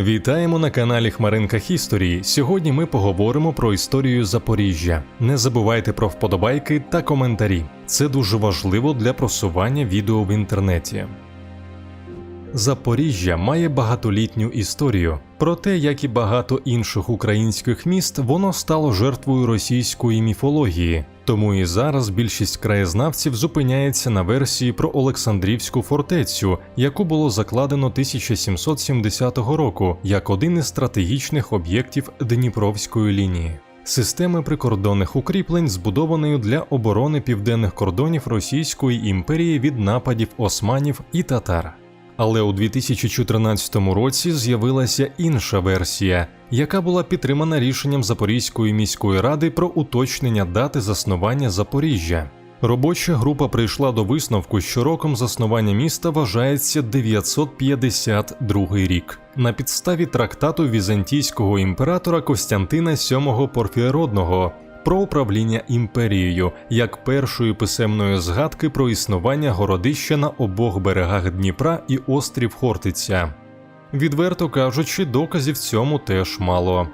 Вітаємо на каналі Хмаринка Хісторії. Сьогодні ми поговоримо про історію Запоріжжя. Не забувайте про вподобайки та коментарі. Це дуже важливо для просування відео в інтернеті. Запоріжжя має багатолітню історію. Проте, як і багато інших українських міст, воно стало жертвою російської міфології. Тому і зараз більшість краєзнавців зупиняється на версії про Олександрівську фортецю, яку було закладено 1770 року як один із стратегічних об'єктів Дніпровської лінії. Системи прикордонних укріплень збудованою для оборони південних кордонів Російської імперії від нападів османів і татар. Але у 2014 році з'явилася інша версія, яка була підтримана рішенням Запорізької міської ради про уточнення дати заснування Запоріжжя. Робоча група прийшла до висновку, що роком заснування міста вважається 952 рік на підставі трактату візантійського імператора Костянтина VII Порфіродного про управління імперією як першої писемної згадки про існування городища на обох берегах Дніпра і острів Хортиця. Відверто кажучи, доказів цьому теж мало.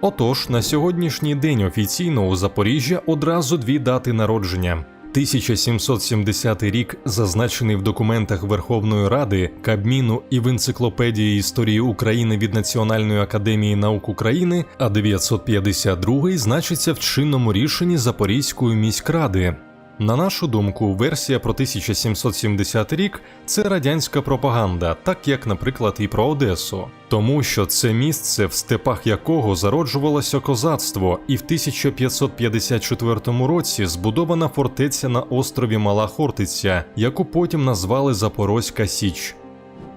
Отож, на сьогоднішній день офіційно у Запоріжжя одразу дві дати народження. 1770 рік зазначений в документах Верховної Ради, Кабміну і в енциклопедії історії України від Національної академії наук України, а 952 значиться в чинному рішенні Запорізької міськради. На нашу думку, версія про 1770 рік це радянська пропаганда, так як, наприклад, і про Одесу, тому що це місце, в степах якого зароджувалося козацтво, і в 1554 році збудована фортеця на острові Мала Хортиця, яку потім назвали Запорозька Січ.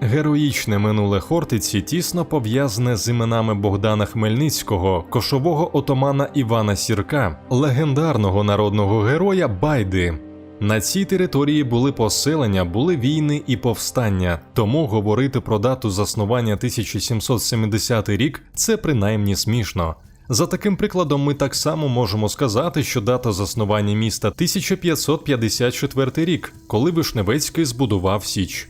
Героїчне минуле Хортиці тісно пов'язане з іменами Богдана Хмельницького, кошового отомана Івана Сірка, легендарного народного героя Байди. На цій території були поселення, були війни і повстання, тому говорити про дату заснування 1770 рік це принаймні смішно. За таким прикладом, ми так само можемо сказати, що дата заснування міста 1554 рік, коли Вишневецький збудував Січ.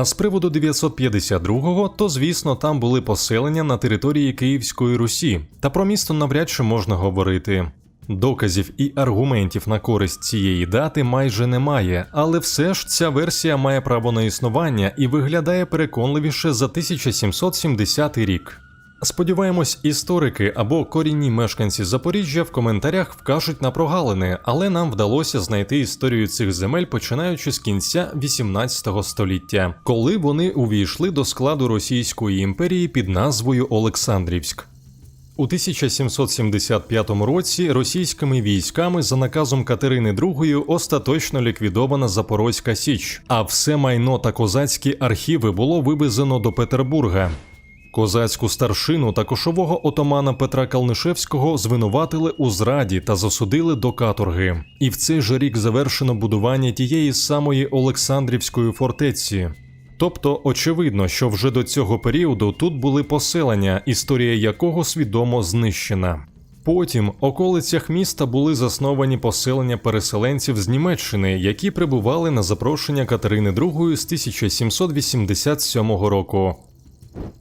А з приводу 952-го, то звісно, там були поселення на території Київської Русі, та про місто навряд чи можна говорити. Доказів і аргументів на користь цієї дати майже немає, але все ж ця версія має право на існування і виглядає переконливіше за 1770 рік. Сподіваємось, історики або корінні мешканці Запоріжжя в коментарях вкажуть на прогалини, але нам вдалося знайти історію цих земель починаючи з кінця 18 століття, коли вони увійшли до складу Російської імперії під назвою Олександрівськ. У 1775 році російськими військами за наказом Катерини II остаточно ліквідована Запорозька Січ, а все майно та козацькі архіви було вивезено до Петербурга. Козацьку старшину та кошового отамана Петра Калнишевського звинуватили у зраді та засудили до каторги. І в цей же рік завершено будування тієї самої Олександрівської фортеці. Тобто, очевидно, що вже до цього періоду тут були поселення, історія якого свідомо знищена. Потім околицях міста були засновані поселення переселенців з Німеччини, які прибували на запрошення Катерини II з 1787 року.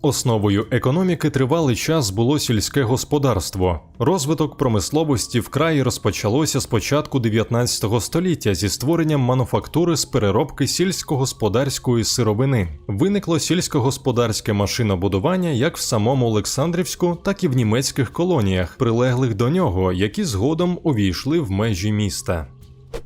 Основою економіки тривалий час було сільське господарство. Розвиток промисловості в краї розпочалося з початку 19 століття зі створенням мануфактури з переробки сільськогосподарської сировини. Виникло сільськогосподарське машинобудування як в самому Олександрівську, так і в німецьких колоніях, прилеглих до нього, які згодом увійшли в межі міста.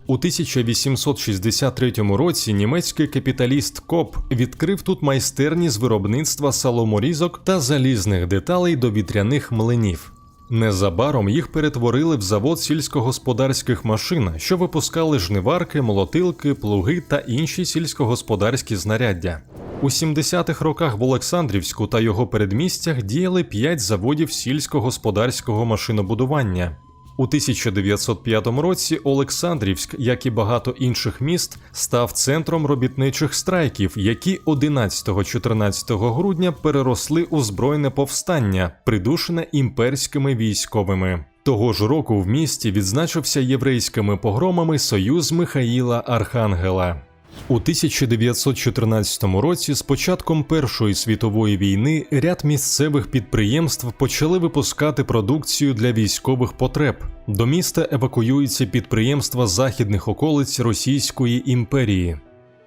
У 1863 році німецький капіталіст Коп відкрив тут майстерні з виробництва саломорізок та залізних деталей до вітряних млинів. Незабаром їх перетворили в завод сільськогосподарських машин, що випускали жниварки, молотилки, плуги та інші сільськогосподарські знаряддя. У 70-х роках в Олександрівську та його передмістях діяли 5 заводів сільськогосподарського машинобудування. У 1905 році Олександрівськ, як і багато інших міст, став центром робітничих страйків, які 11-14 грудня переросли у збройне повстання, придушене імперськими військовими. Того ж року в місті відзначився єврейськими погромами Союз Михаїла Архангела. У 1914 році, з початком Першої світової війни, ряд місцевих підприємств почали випускати продукцію для військових потреб. До міста евакуюються підприємства західних околиць Російської імперії.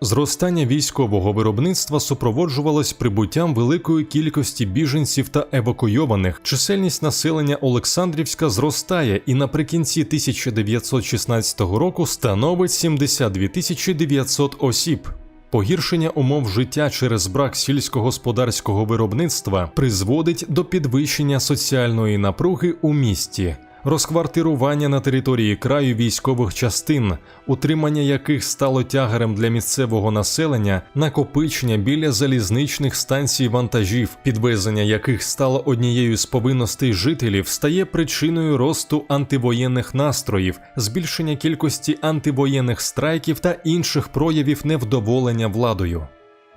Зростання військового виробництва супроводжувалось прибуттям великої кількості біженців та евакуйованих. Чисельність населення Олександрівська зростає і наприкінці 1916 року становить 72 900 осіб. Погіршення умов життя через брак сільськогосподарського виробництва призводить до підвищення соціальної напруги у місті розквартирування на території краю військових частин, утримання яких стало тягарем для місцевого населення, накопичення біля залізничних станцій вантажів, підвезення яких стало однією з повинностей жителів, стає причиною росту антивоєнних настроїв, збільшення кількості антивоєнних страйків та інших проявів невдоволення владою.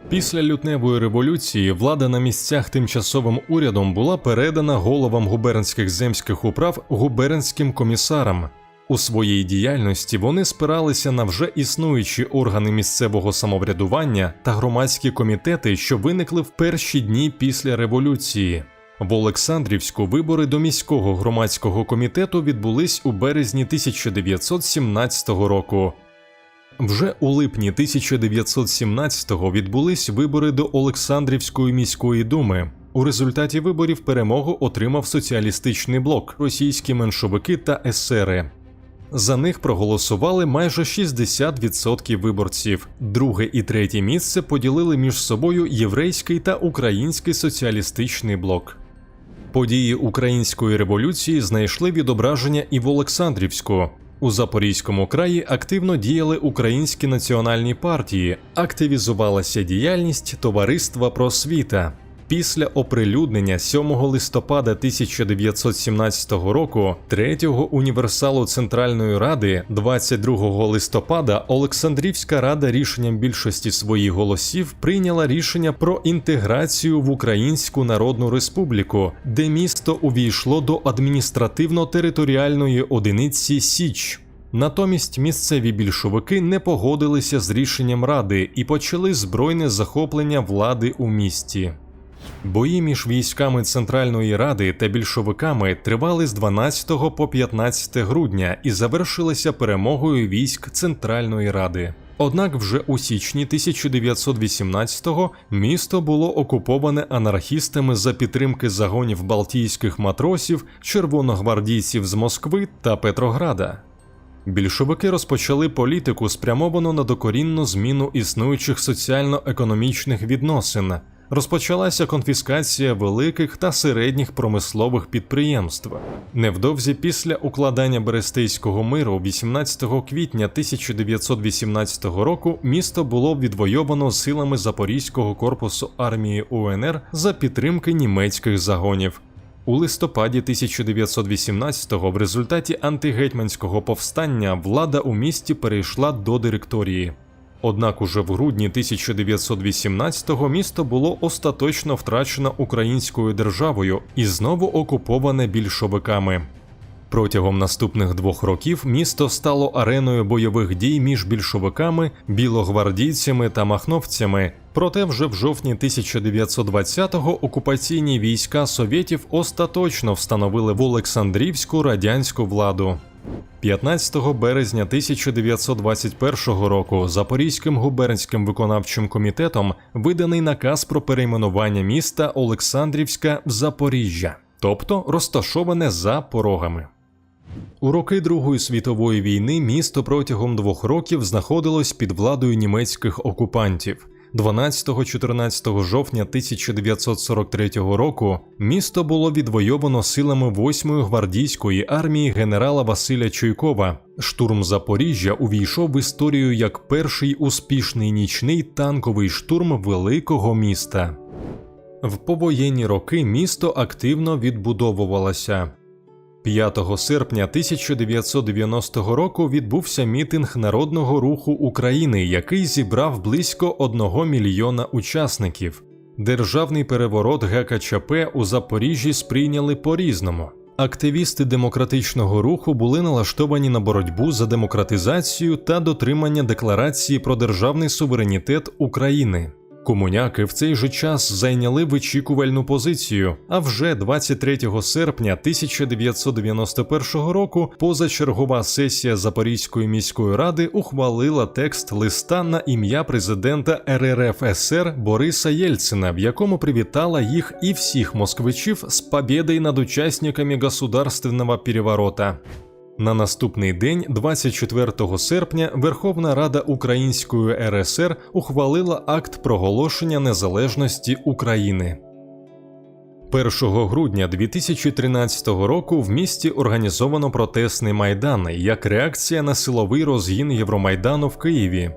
Після лютневої революції влада на місцях тимчасовим урядом була передана головам губернських земських управ губернським комісарам. У своїй діяльності вони спиралися на вже існуючі органи місцевого самоврядування та громадські комітети, що виникли в перші дні після революції. В Олександрівську вибори до міського громадського комітету відбулись у березні 1917 року. Вже у липні 1917-го відбулись вибори до Олександрівської міської думи. У результаті виборів перемогу отримав соціалістичний блок, російські меншовики та есери. За них проголосували майже 60% виборців. Друге і третє місце поділили між собою єврейський та український соціалістичний блок. Події української революції знайшли відображення і в Олександрівську. У Запорізькому краї активно діяли українські національні партії, активізувалася діяльність Товариства просвіта. Після оприлюднення 7 листопада 1917 року третього універсалу Центральної Ради, 22 листопада, Олександрівська рада рішенням більшості своїх голосів прийняла рішення про інтеграцію в Українську Народну Республіку, де місто увійшло до адміністративно-територіальної одиниці Січ. Натомість місцеві більшовики не погодилися з рішенням ради і почали збройне захоплення влади у місті. Бої між військами Центральної Ради та більшовиками тривали з 12 по 15 грудня і завершилися перемогою військ Центральної Ради. Однак вже у січні 1918-го місто було окуповане анархістами за підтримки загонів балтійських матросів, червоногвардійців з Москви та Петрограда. Більшовики розпочали політику, спрямовану на докорінну зміну існуючих соціально-економічних відносин розпочалася конфіскація великих та середніх промислових підприємств. Невдовзі після укладання Берестейського миру, 18 квітня 1918 року, місто було відвойовано силами Запорізького корпусу армії УНР за підтримки німецьких загонів. У листопаді 1918-го в результаті антигетьманського повстання влада у місті перейшла до директорії. Однак уже в грудні 1918-го місто було остаточно втрачено українською державою і знову окуповане більшовиками. Протягом наступних двох років місто стало ареною бойових дій між більшовиками, білогвардійцями та махновцями. Проте вже в жовтні 1920-го окупаційні війська совєтів остаточно встановили в Олександрівську радянську владу. 15 березня 1921 року Запорізьким губернським виконавчим комітетом виданий наказ про перейменування міста Олександрівська в Запоріжжя, тобто розташоване за порогами. У роки Другої світової війни місто протягом двох років знаходилось під владою німецьких окупантів. 12-14 жовтня 1943 року місто було відвойовано силами 8-ї гвардійської армії генерала Василя Чуйкова. Штурм Запоріжжя увійшов в історію як перший успішний нічний танковий штурм великого міста. В повоєнні роки місто активно відбудовувалося. 5 серпня 1990 року відбувся мітинг Народного руху України, який зібрав близько 1 мільйона учасників. Державний переворот ГКЧП у Запоріжжі сприйняли по різному. Активісти демократичного руху були налаштовані на боротьбу за демократизацію та дотримання декларації про державний суверенітет України. Комуняки в цей же час зайняли вичікувальну позицію. А вже 23 серпня 1991 року позачергова сесія Запорізької міської ради ухвалила текст листа на ім'я президента РРФСР Бориса Єльцина, в якому привітала їх і всіх москвичів з побєдою над учасниками государственного переворота. На наступний день, 24 серпня, Верховна Рада Української РСР ухвалила акт проголошення незалежності України. 1 грудня 2013 року в місті організовано протестний майдан як реакція на силовий розгін Євромайдану в Києві.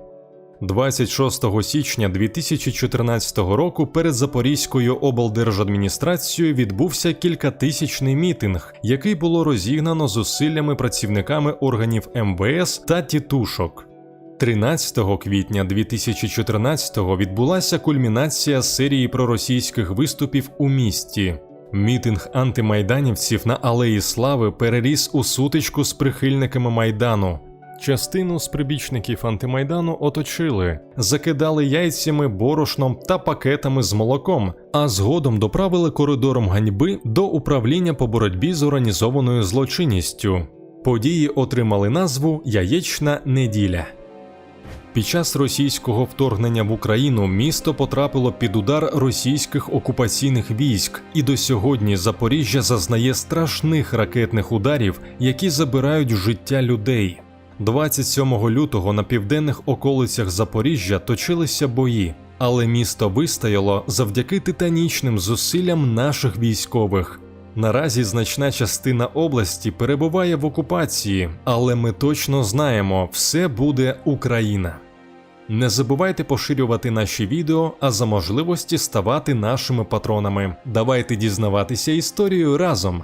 26 січня 2014 року перед Запорізькою облдержадміністрацією відбувся кількатисячний мітинг, який було розігнано зусиллями працівниками органів МВС та тітушок. 13 квітня 2014-го відбулася кульмінація серії проросійських виступів у місті. Мітинг антимайданівців на Алеї Слави переріс у сутичку з прихильниками майдану. Частину з прибічників антимайдану оточили, закидали яйцями, борошном та пакетами з молоком, а згодом доправили коридором ганьби до управління по боротьбі з організованою злочинністю. Події отримали назву Яєчна неділя. Під час російського вторгнення в Україну місто потрапило під удар російських окупаційних військ, і до сьогодні Запоріжжя зазнає страшних ракетних ударів, які забирають життя людей. 27 лютого на південних околицях Запоріжжя точилися бої, але місто вистояло завдяки титанічним зусиллям наших військових. Наразі значна частина області перебуває в окупації, але ми точно знаємо, все буде Україна. Не забувайте поширювати наші відео, а за можливості ставати нашими патронами. Давайте дізнаватися історію разом.